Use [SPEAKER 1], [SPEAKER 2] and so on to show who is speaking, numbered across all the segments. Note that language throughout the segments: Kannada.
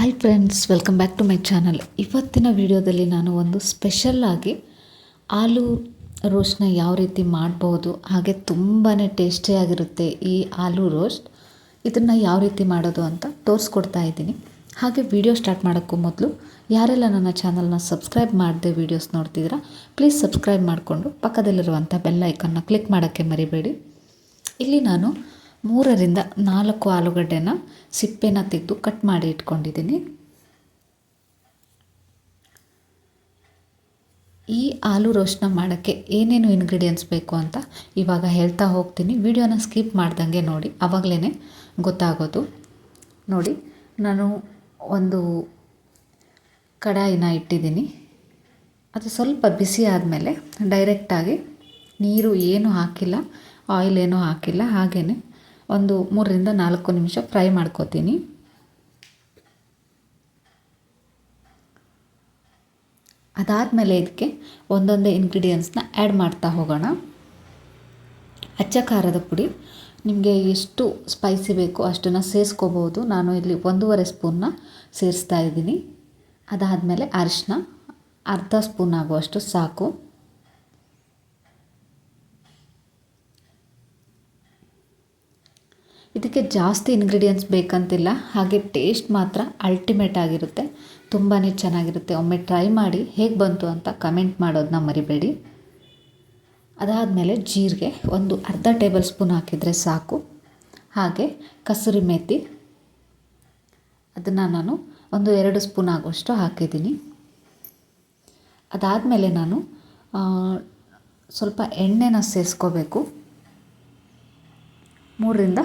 [SPEAKER 1] Hi friends welcome back to my channel ಇವತ್ತಿನ ವಿಡಿಯೋದಲ್ಲಿ ನಾನು ಒಂದು ಸ್ಪೆಷಲ್ಲಾಗಿ ಆಲೂ ರೋಸ್ಟ್ನ ಯಾವ ರೀತಿ ಮಾಡ್ಬೋದು, ಹಾಗೆ ತುಂಬಾ ಟೇಸ್ಟಿಯಾಗಿರುತ್ತೆ ಈ ಆಲೂ ರೋಸ್ಟ್ ಇದನ್ನು ಯಾವ ರೀತಿ ಮಾಡೋದು ಅಂತ ತೋರಿಸ್ಕೊಡ್ತಾ ಇದ್ದೀನಿ. ಹಾಗೆ ವಿಡಿಯೋ ಸ್ಟಾರ್ಟ್ ಮಾಡೋಕ್ಕೂ ಮೊದಲು, ಯಾರೆಲ್ಲ ನನ್ನ ಚಾನಲ್ನ ಸಬ್ಸ್ಕ್ರೈಬ್ ಮಾಡದೆ ವೀಡಿಯೋಸ್ ನೋಡ್ತಿದ್ದೀರಾ ಪ್ಲೀಸ್ ಸಬ್ಸ್ಕ್ರೈಬ್ ಮಾಡಿಕೊಂಡು ಪಕ್ಕದಲ್ಲಿರುವಂಥ ಬೆಲ್ ಐಕನ್ನ ಕ್ಲಿಕ್ ಮಾಡೋಕ್ಕೆ ಮರಿಬೇಡಿ. ಇಲ್ಲಿ ನಾನು ಮೂರರಿಂದ ನಾಲ್ಕು ಆಲೂಗಡ್ಡೆನ ಸಿಪ್ಪೆನ ತೆಗೆದು ಕಟ್ ಮಾಡಿ ಇಟ್ಕೊಂಡಿದ್ದೀನಿ. ಈ ಆಲೂ ರೋಸ್ಟ್ನ ಮಾಡೋಕ್ಕೆ ಏನೇನು ಇಂಗ್ರೀಡಿಯೆಂಟ್ಸ್ ಬೇಕು ಅಂತ ಇವಾಗ ಹೇಳ್ತಾ ಹೋಗ್ತೀನಿ. ವಿಡಿಯೋನ ಸ್ಕಿಪ್ ಮಾಡ್ದಂಗೆ ನೋಡಿ ಆವಾಗಲೇ ಗೊತ್ತಾಗೋದು. ನೋಡಿ, ನಾನು ಒಂದು ಕಡಾಯಿನ ಇಟ್ಟಿದ್ದೀನಿ. ಅದು ಸ್ವಲ್ಪ ಬಿಸಿ ಆದಮೇಲೆ ಡೈರೆಕ್ಟಾಗಿ ನೀರು ಏನು ಹಾಕಿಲ್ಲ ಆಯಿಲ್ ಏನೂ ಹಾಕಿಲ್ಲ ಹಾಗೆಯೇ ಒಂದು ಮೂರರಿಂದ ನಾಲ್ಕು ನಿಮಿಷ ಫ್ರೈ ಮಾಡ್ಕೋತೀನಿ. ಅದಾದಮೇಲೆ ಇದಕ್ಕೆ ಒಂದೊಂದೇ ಇಂಗ್ರೀಡಿಯೆಂಟ್ಸ್ನ ಆ್ಯಡ್ ಮಾಡ್ತಾ ಹೋಗೋಣ. ಅಚ್ಚ ಖಾರದ ಪುಡಿ. ನಿಮಗೆ ಎಷ್ಟು ಸ್ಪೈಸಿ ಬೇಕೋ ಅಷ್ಟನ್ನು ಸೇರಿಸ್ಕೋಬೋದು. ನಾನು ಇಲ್ಲಿ ಒಂದೂವರೆ ಸ್ಪೂನ್ನ ಸೇರಿಸ್ತಾ ಇದ್ದೀನಿ. ಅದಾದಮೇಲೆ ಅರಿಶಿನ ಅರ್ಧ ಸ್ಪೂನ್ ಆಗುವಷ್ಟು ಸಾಕು. ಇದಕ್ಕೆ ಜಾಸ್ತಿ ಇಂಗ್ರೀಡಿಯೆಂಟ್ಸ್ ಬೇಕಂತಿಲ್ಲ. ಹಾಗೆ ಟೇಸ್ಟ್ ಮಾತ್ರ ಅಲ್ಟಿಮೇಟ್ ಆಗಿರುತ್ತೆ. ತುಂಬಾ ಚೆನ್ನಾಗಿರುತ್ತೆ. ಒಮ್ಮೆ ಟ್ರೈ ಮಾಡಿ ಹೇಗೆ ಬಂತು ಅಂತ ಕಮೆಂಟ್ ಮಾಡೋದನ್ನ ಮರಿಬೇಡಿ. ಅದಾದಮೇಲೆ ಜೀರಿಗೆ ಒಂದು ಅರ್ಧ ಟೇಬಲ್ ಸ್ಪೂನ್ ಹಾಕಿದರೆ ಸಾಕು. ಹಾಗೆ ಕಸೂರಿ ಮೇಥಿ ಅದನ್ನು ನಾನು ಒಂದು ಎರಡು ಸ್ಪೂನ್ ಆಗುವಷ್ಟು ಹಾಕಿದ್ದೀನಿ. ಅದಾದಮೇಲೆ ನಾನು ಸ್ವಲ್ಪ ಎಣ್ಣೆನ ಸೇರಿಸ್ಕೋಬೇಕು ಮೂರರಿಂದ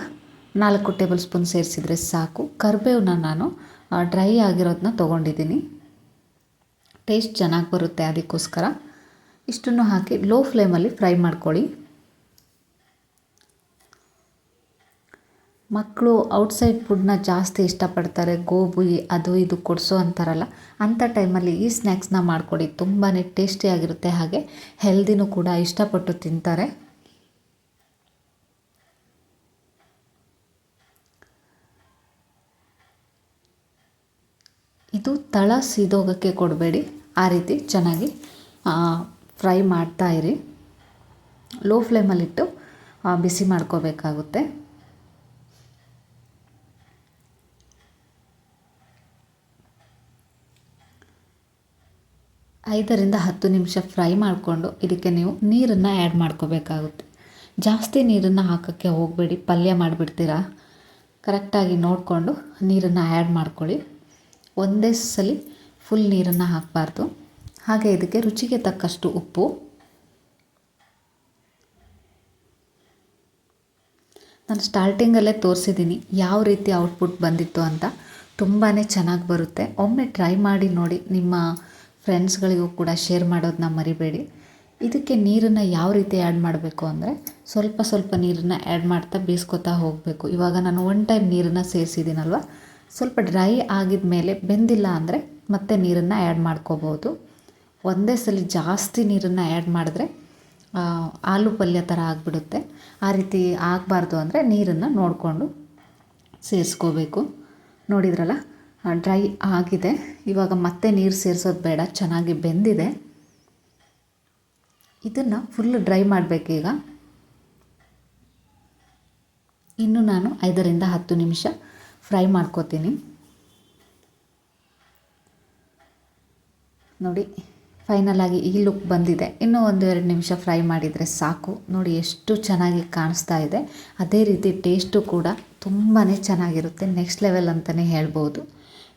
[SPEAKER 1] ನಾಲ್ಕು ಟೇಬಲ್ ಸ್ಪೂನ್ ಸೇರಿಸಿದರೆ ಸಾಕು. ಕರಿಬೇವನ್ನ ನಾನು ಡ್ರೈ ಆಗಿರೋದನ್ನ ತೊಗೊಂಡಿದ್ದೀನಿ. ಟೇಸ್ಟ್ ಚೆನ್ನಾಗಿ ಬರುತ್ತೆ ಅದಕ್ಕೋಸ್ಕರ. ಇಷ್ಟನ್ನು ಹಾಕಿ ಲೋ ಫ್ಲೇಮಲ್ಲಿ ಫ್ರೈ ಮಾಡ್ಕೊಳ್ಳಿ. ಮಕ್ಕಳು ಔಟ್ಸೈಡ್ ಫುಡ್ನ ಜಾಸ್ತಿ ಇಷ್ಟಪಡ್ತಾರೆ, ಗೋಬಿ, ಅದು ಇದು ಕೊಡಿಸೋ ಅಂತಾರಲ್ಲ, ಅಂಥ ಟೈಮಲ್ಲಿ ಈ ಸ್ನ್ಯಾಕ್ಸ್ನ ಮಾಡಿಕೊಡಿ ತುಂಬಾ ಟೇಸ್ಟಿಯಾಗಿರುತ್ತೆ ಹಾಗೆ ಹೆಲ್ದಿನೂ ಕೂಡ ಇಷ್ಟಪಟ್ಟು ತಿಂತಾರೆ. ಇದು ತಳ ಸೀದೋಗೋಕ್ಕೆ ಕೊಡಬೇಡಿ. ಆ ರೀತಿ ಚೆನ್ನಾಗಿ ಫ್ರೈ ಮಾಡ್ತಾ ಇರಿ. ಲೋ ಫ್ಲೇಮಲ್ಲಿಟ್ಟು ಬಿಸಿ ಮಾಡ್ಕೋಬೇಕಾಗುತ್ತೆ. ಐದರಿಂದ ಹತ್ತು ನಿಮಿಷ ಫ್ರೈ ಮಾಡಿಕೊಂಡು ಇದಕ್ಕೆ ನೀವು ನೀರನ್ನು ಆ್ಯಡ್ ಮಾಡ್ಕೋಬೇಕಾಗುತ್ತೆ. ಜಾಸ್ತಿ ನೀರನ್ನು ಹಾಕೋಕ್ಕೆ ಹೋಗಬೇಡಿ. ಪಲ್ಯ ಮಾಡಿಬಿಡ್ತೀರಾ? ಕರೆಕ್ಟಾಗಿ ನೋಡಿಕೊಂಡು ನೀರನ್ನು ಆ್ಯಡ್ ಮಾಡ್ಕೊಳ್ಳಿ. ಒಂದೇ ಸಲ ಫುಲ್ ನೀರನ್ನು ಹಾಕಬಾರ್ದು. ಹಾಗೆ ಇದಕ್ಕೆ ರುಚಿಗೆ ತಕ್ಕಷ್ಟು ಉಪ್ಪು. ನಾನು ಸ್ಟಾರ್ಟಿಂಗಲ್ಲೇ ತೋರಿಸಿದ್ದೀನಿ ಯಾವ ರೀತಿ ಔಟ್ಪುಟ್ ಬಂದಿತ್ತು ಅಂತ. ತುಂಬಾ ಚೆನ್ನಾಗಿ ಬರುತ್ತೆ. ಒಮ್ಮೆ ಟ್ರೈ ಮಾಡಿ ನೋಡಿ ನಿಮ್ಮ ಫ್ರೆಂಡ್ಸ್ಗಳಿಗೂ ಕೂಡ ಶೇರ್ ಮಾಡೋದನ್ನ ಮರಿಬೇಡಿ. ಇದಕ್ಕೆ ನೀರನ್ನು ಯಾವ ರೀತಿ ಆ್ಯಡ್ ಮಾಡಬೇಕು ಅಂದರೆ ಸ್ವಲ್ಪ ಸ್ವಲ್ಪ ನೀರನ್ನು ಆ್ಯಡ್ ಮಾಡ್ತಾ ಬೀಸ್ಕೊತಾ ಹೋಗಬೇಕು. ಇವಾಗ ನಾನು ಒನ್ ಟೈಮ್ ನೀರನ್ನು ಸೇರಿಸಿದ್ದೀನಲ್ವ? ಸ್ವಲ್ಪ ಡ್ರೈ ಆಗಿದ ಮೇಲೆ ಬೆಂದಿಲ್ಲ ಅಂದರೆ ಮತ್ತೆ ನೀರನ್ನು ಆ್ಯಡ್ ಮಾಡ್ಕೋಬೋದು. ಒಂದೇ ಸಲ ಜಾಸ್ತಿ ನೀರನ್ನು ಆ್ಯಡ್ ಮಾಡಿದ್ರೆ ಆಲೂ ಪಲ್ಯ ಥರ ಆಗಿಬಿಡುತ್ತೆ. ಆ ರೀತಿ ಆಗಬಾರ್ದು ಅಂದರೆ ನೀರನ್ನು ನೋಡಿಕೊಂಡು ಸೇರಿಸ್ಕೋಬೇಕು. ನೋಡಿದ್ರಲ್ಲ ಡ್ರೈ ಆಗಿದೆ. ಇವಾಗ ಮತ್ತೆ ನೀರು ಸೇರಿಸೋದು ಬೇಡ, ಚೆನ್ನಾಗಿ ಬೆಂದಿದೆ. ಇದನ್ನು ಫುಲ್ ಡ್ರೈ ಮಾಡಬೇಕೀಗ ಇನ್ನು ನಾನು ಐದರಿಂದ ಹತ್ತು ನಿಮಿಷ ಫ್ರೈ ಮಾಡ್ಕೋತೀನಿ. ನೋಡಿ ಫೈನಲಾಗಿ ಈ ಲುಕ್ ಬಂದಿದೆ. ಇನ್ನೂ ಒಂದು ಎರಡು ನಿಮಿಷ ಫ್ರೈ ಮಾಡಿದರೆ ಸಾಕು. ನೋಡಿ, ಎಷ್ಟು ಚೆನ್ನಾಗಿ ಕಾಣಿಸ್ತಾ ಇದೆ. ಅದೇ ರೀತಿ ಟೇಸ್ಟು ಕೂಡ ತುಂಬಾ ಚೆನ್ನಾಗಿರುತ್ತೆ. ನೆಕ್ಸ್ಟ್ ಲೆವೆಲ್ ಅಂತಲೇ ಹೇಳ್ಬೋದು.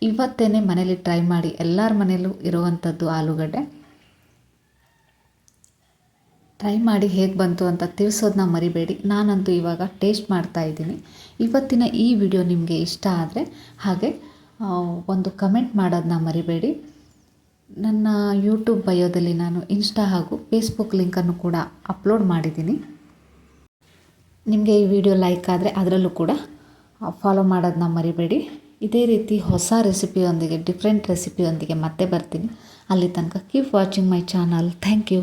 [SPEAKER 1] ಇವತ್ತೇ ಮನೇಲಿ ಟ್ರೈ ಮಾಡಿ ಎಲ್ಲರ ಮನೇಲೂ ಇರುವಂಥದ್ದು ಆಲೂಗಡ್ಡೆ. ಟ್ರೈ ಮಾಡಿ ಹೇಗೆ ಬಂತು ಅಂತ ತಿಳಿಸೋದನ್ನ ಮರಿಬೇಡಿ. ನಾನಂತೂ ಇವಾಗ ಟೇಸ್ಟ್ ಮಾಡ್ತಾ ಇದ್ದೀನಿ. ಇವತ್ತಿನ ಈ ವಿಡಿಯೋ ನಿಮಗೆ ಇಷ್ಟ ಆದರೆ ಹಾಗೆ ಒಂದು ಕಮೆಂಟ್ ಮಾಡೋದನ್ನ ಮರಿಬೇಡಿ. ನನ್ನ ಯೂಟ್ಯೂಬ್ ಬಯೋದಲ್ಲಿ ನಾನು ಇನ್ಸ್ಟಾ ಹಾಗೂ ಫೇಸ್ಬುಕ್ ಲಿಂಕನ್ನು ಕೂಡ ಅಪ್ಲೋಡ್ ಮಾಡಿದ್ದೀನಿ. ನಿಮಗೆ ಈ ವಿಡಿಯೋ ಲೈಕ್ ಆದರೆ ಅದರಲ್ಲೂ ಕೂಡ ಫಾಲೋ ಮಾಡೋದನ್ನ ಮರಿಬೇಡಿ. ಇದೇ ರೀತಿ ಹೊಸ ರೆಸಿಪಿಯೊಂದಿಗೆ ಡಿಫ್ರೆಂಟ್ ರೆಸಿಪಿಯೊಂದಿಗೆ ಮತ್ತೆ ಬರ್ತೀನಿ. ಅಲ್ಲಿ ತನಕ keep watching my channel thank you